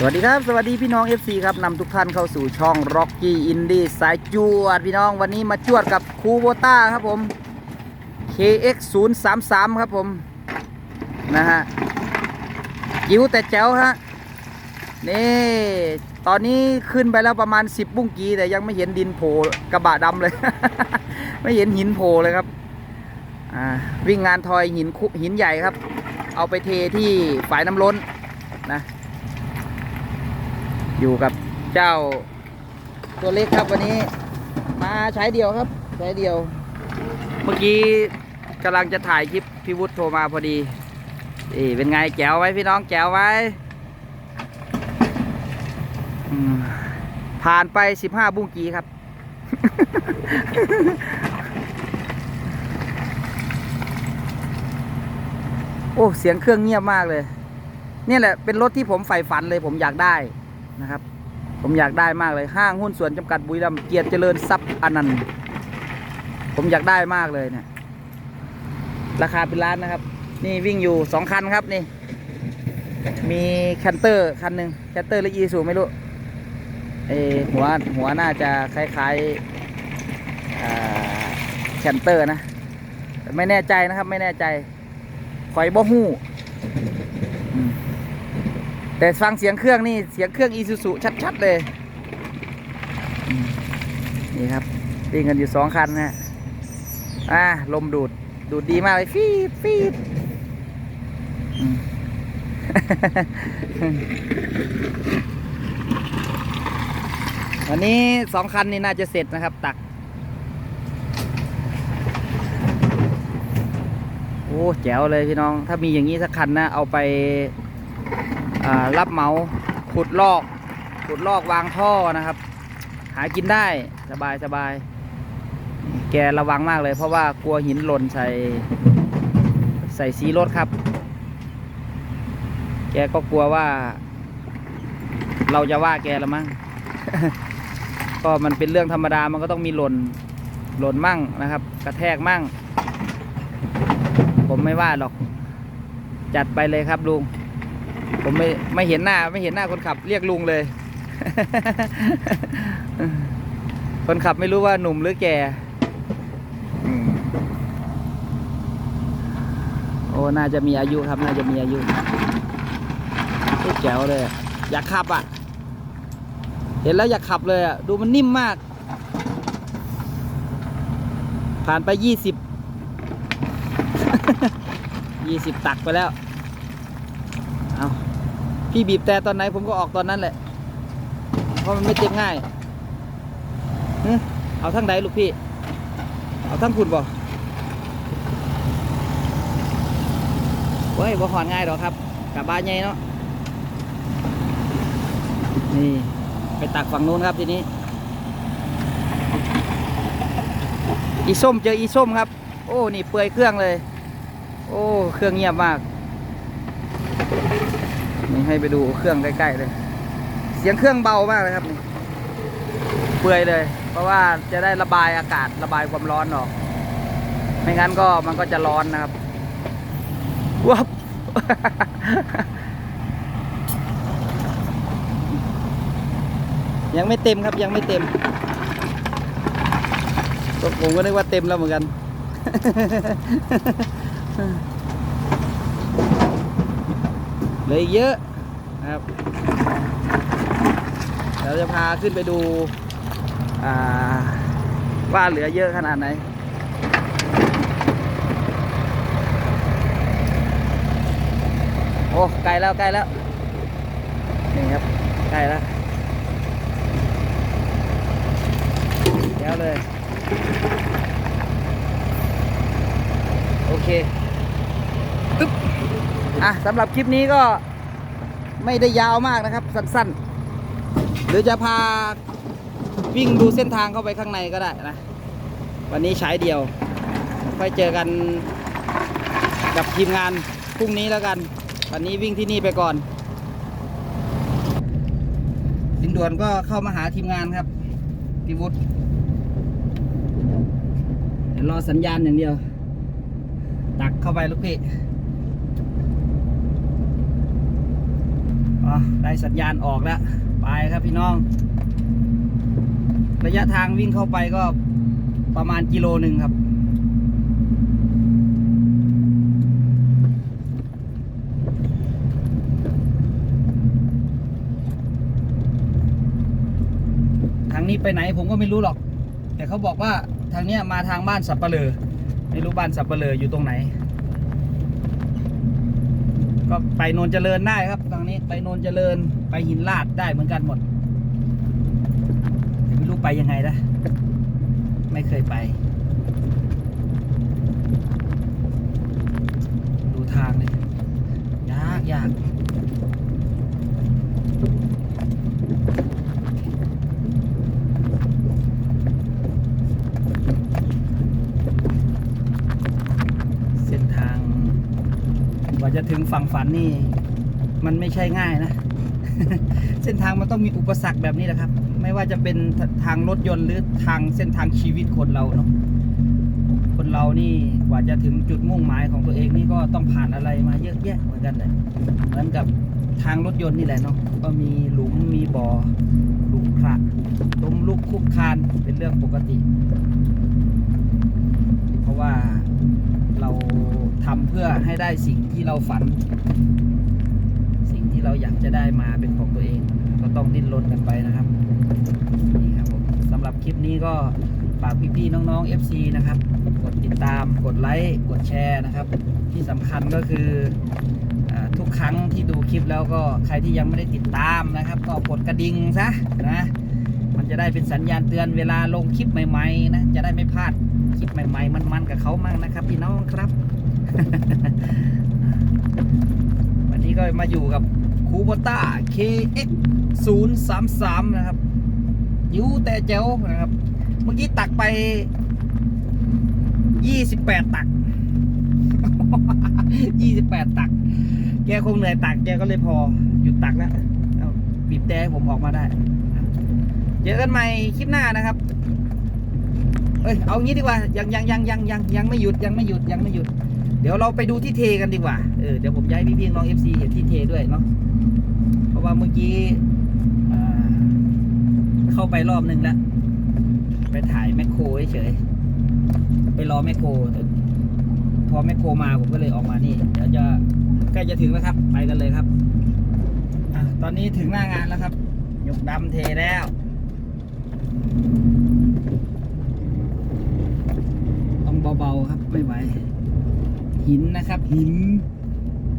สวัสดีครับ สวัสดีพี่น้อง FC ครับนำทุกท่านเข้าสู่ช่อง Rocky Indie สายจวด พี่น้องวันนี้มาจวดกับคูโบต้าครับผม KX 0 3 3ครับผม นะฮะจิ๋วแต่แจ๋วฮะ นี่ ตอนนี้ขึ้นไปแล้วประมาณ 10 บุ้งกี แต่ยังไม่เห็นดินโผล่กระบะดำเลย ไม่เห็นหินโผล่เลยครับ อ่า วิ่งงานทอยหินหินใหญ่ครับ เอาไปเทที่ฝายน้ำล้นนะ อยู่กับเจ้าตัวเล็กครับวันนี้ มาใช้เดียวครับ ใช้เดียว เมื่อกี้กำลังจะถ่ายคลิปพี่วุฒิโทรมาพอดีนี่เป็นไงแจ๋วไว้พี่น้องแจ๋วไว้ ผ่านไป15บุ้งกีครับ โอ้ เสียงเครื่องเงียบมากเลยเนี่ยแหละเป็นรถที่ผมใฝ่ฝันเลยผมอยากได้ นะครับ ผมอยากได้มากเลยห้างหุ้นส่วนจำกัดบุรีรัมย์เกียรติเจริญทรัพย์อนันต์ผมอยากได้มากเลยเนี่ย ราคาเป็นล้านนะครับ นี่วิ่งอยู่สองคันครับนี่ มีแคนเตอร์คันหนึ่งแคนเตอร์หรืออีซูไม่รู้เอหัวหัวน่าจะคล้ายๆอ่าแคนเตอร์นะ ไม่แน่ใจนะครับไม่แน่ใจคอยบ่หู้อืม แต่ฟังเสียงเครื่องนี่เสียงเครื่องอีซูซูชัดๆเลย นี่ครับวิ่งกันอยู่สองคันนะฮะอ่าลมดูดดูดดีมากเลยฟีดฟีดอันนี้สองคันนี่น่าจะเสร็จนะครับ ตัก โอ้แจ๋วเลยพี่น้อง ถ้ามีอย่างนี้สักคันนะ เอาไป รับเหมาขุดลอก ขุดลอกวางท่อนะครับ หากินได้สบายสบายแกระวังมากเลย เพราะว่ากลัวหินหล่นใส่ใส่สีรถครับ แกก็กลัวว่า เราจะว่าแกละมั้งก็มันเป็นเรื่องธรรมดามันก็ต้องมีหล่นหล่นมั่งนะครับ กระแทกมั่ง ผมไม่ว่าหรอก จัดไปเลยครับลุง ผมไม่ไม่เห็นหน้าไม่เห็นหน้าคนขับ เรียกลุงเลย คนขับไม่รู้ว่าหนุ่มหรือแก่โอ้น่าจะมีอายุครับ น่าจะมีอายุแจ๋วเลยอะอยากขับอะ เห็นแล้วอยากขับเลยอะ ดูมันนิ่มมาก ผ่านไปยี่สิบยี่สิบตักไปแล้ว เอาพี่บีบแต่ตอนไหนผมก็ออกตอนนั้นแหละ เพราะมันไม่เจ็บง่ายเอาทั้งใดลูกพี่ เอาทั้งคุณบ่เฮ้ยบ่หอนง่ายหรอกครับกลับบ้านไงเนาะ นี่ ไปตักฝั่งนู้นครับทีนี้ อีส้มเจออีส้มครับ โอ้ นี่เปื่อยเครื่องเลย โอ้ เครื่องเงียบมาก นี่ให้ไปดูเครื่องใกล้ๆเลย เสียงเครื่องเบามากเลยครับนี่เปื่อยเลย เพราะว่าจะได้ระบายอากาศระบายความร้อนออก ไม่งั้นก็มันก็จะร้อนนะครับวับยังไม่เต็มครับยังไม่เต็มก็ผมก็นึกว่าเต็มแล้วเหมือนกัน เลยเยอะนะครับเดี๋ยวจะพาขึ้นไปดูว่าเหลือเยอะขนาดไหนโอ้ไกลแล้วใกล้แล้วนี่ครับใกล้แล้วเดี๋ยวเลย โอเคอึ๊บ อะสำหรับคลิปนี้ก็ไม่ได้ยาวมากนะครับ สั้นๆ หรือจะพาวิ่งดูเส้นทางเข้าไปข้างในก็ได้นะ วันนี้ใช้เดียว ค่อยเจอกันกับทีมงานพรุ่งนี้แล้วกัน วันนี้วิ่งที่นี่ไปก่อนสิงด่วนก็เข้ามาหาทีมงานครับพี่วุฒิเดี๋ยวรอสัญญาณอย่างเดียวตักเข้าไปลูกพี่อะ ได้สัญญาณออกแล้ว ไปครับพี่น้อง ระยะทางวิ่งเข้าไปก็ประมาณกิโลหนึ่งครับ ทางนี้ไปไหนผมก็ไม่รู้หรอก แต่เขาบอกว่าทางนี้มาทางบ้านสับปะเลอไม่รู้บ้านสับปะเลออยู่ตรงไหน ก็ไปนนเจริญได้ครับทางนี้ไปนนเจริญไปหินลาดได้เหมือนกันหมดไม่รู้ไปยังไงนะไม่เคยไป ดูทางเลยยากยากเส้นทาง กว่า จะถึงฝั่งฝันนี่ มันไม่ใช่ง่ายนะ เส้นทางมันต้องมีอุปสรรคแบบนี้แหละครับ ไม่ว่าจะเป็นทางรถยนต์หรือทางเส้นทางชีวิตคนเราเนาะคนเรานี่กว่าจะถึงจุดมุ่งหมายของตัวเองนี่ก็ต้องผ่านอะไรมาเยอะแยะเหมือนกันเลยเหมือนกับทางรถยนต์นี่แหละเนาะก็มีหลุมมีบ่อหลุมพระล้มลุกคุกคานเป็นเรื่องปกติ เพราะว่าเราทำเพื่อให้ ได้สิ่งที่เราฝัน สิ่งที่เราอยากจะได้มาเป็นของตัวเอง ก็ต้องดิ้นรนกันไปนะครับนี่ครับผมสำหรับคลิปนี้ก็ฝากพี่ๆน้องๆ FC นะครับ กดติดตามกดไลค์กดแชร์นะครับ ที่สำคัญก็คืออทุกครั้งที่ดูคลิปแล้วก็ใครที่ยังไม่ได้ติดตามนะครับ ก็กดกระดิ่งซะนะมันจะได้เป็นสัญญาณเตือนเวลาลงคลิปใหม่ๆนะจะได้ไม่พลาดคลิปใหม่ๆ มันๆกับเขามั่งนะครับ พี่น้องครับ วันนี้ก็มาอยู่กับคูโบต้า KX 0 3 3 นะครับยิวแต่เจ๋วนะครับ เมื่อกี้ตักไป 28 ตัก 28 ตัก แกคงเหนื่อยตักแกก็เลยพอหยุดตักแล้วเอาบีบแต่ผมออกมาได้ เจอกันใหม่คลิปหน้านะครับ เอ้ย เอางี้ดีกว่า ยังยังยังยังยังยังไม่หยุดยังไม่หยุดยังไม่หยุด เดี๋ยวเราไปดูที่เทกันดีกว่า เออ เดี๋ยวผมย้ายพี่พี่น้องเอฟซีเห็นที่เทด้วยเนาะ เพราะว่าเมื่อกี้เข้าไปรอบนึงแล้ว ไปถ่ายแมคโครเฉย ไปรอแมคโคร พอแมคโครมาผมก็เลยออกมานี่ เดี๋ยวจะใกล้จะถึงแล้วครับ ไปกันเลยครับอตอนนี้ถึงหน้างานแล้วครับ ยกดำเทแล้วต้องเบาๆครับ ไม่ไหว หินนะครับ หิน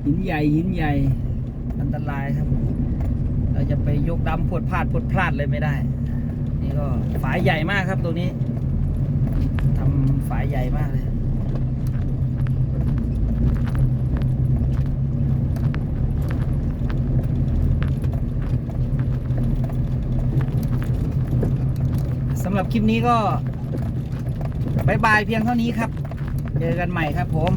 หินใหญ่หินใหญ่ อันตรายครับ เราจะไปยกดำพวดพลาดพวดพลาดเลยไม่ได้ นี่ก็ฝายใหญ่มากครับตรงนี้ทำฝายใหญ่มากเลยสำหรับคลิปนี้ก็บายบายเพียงเท่านี้ครับ เจอกันใหม่ครับผม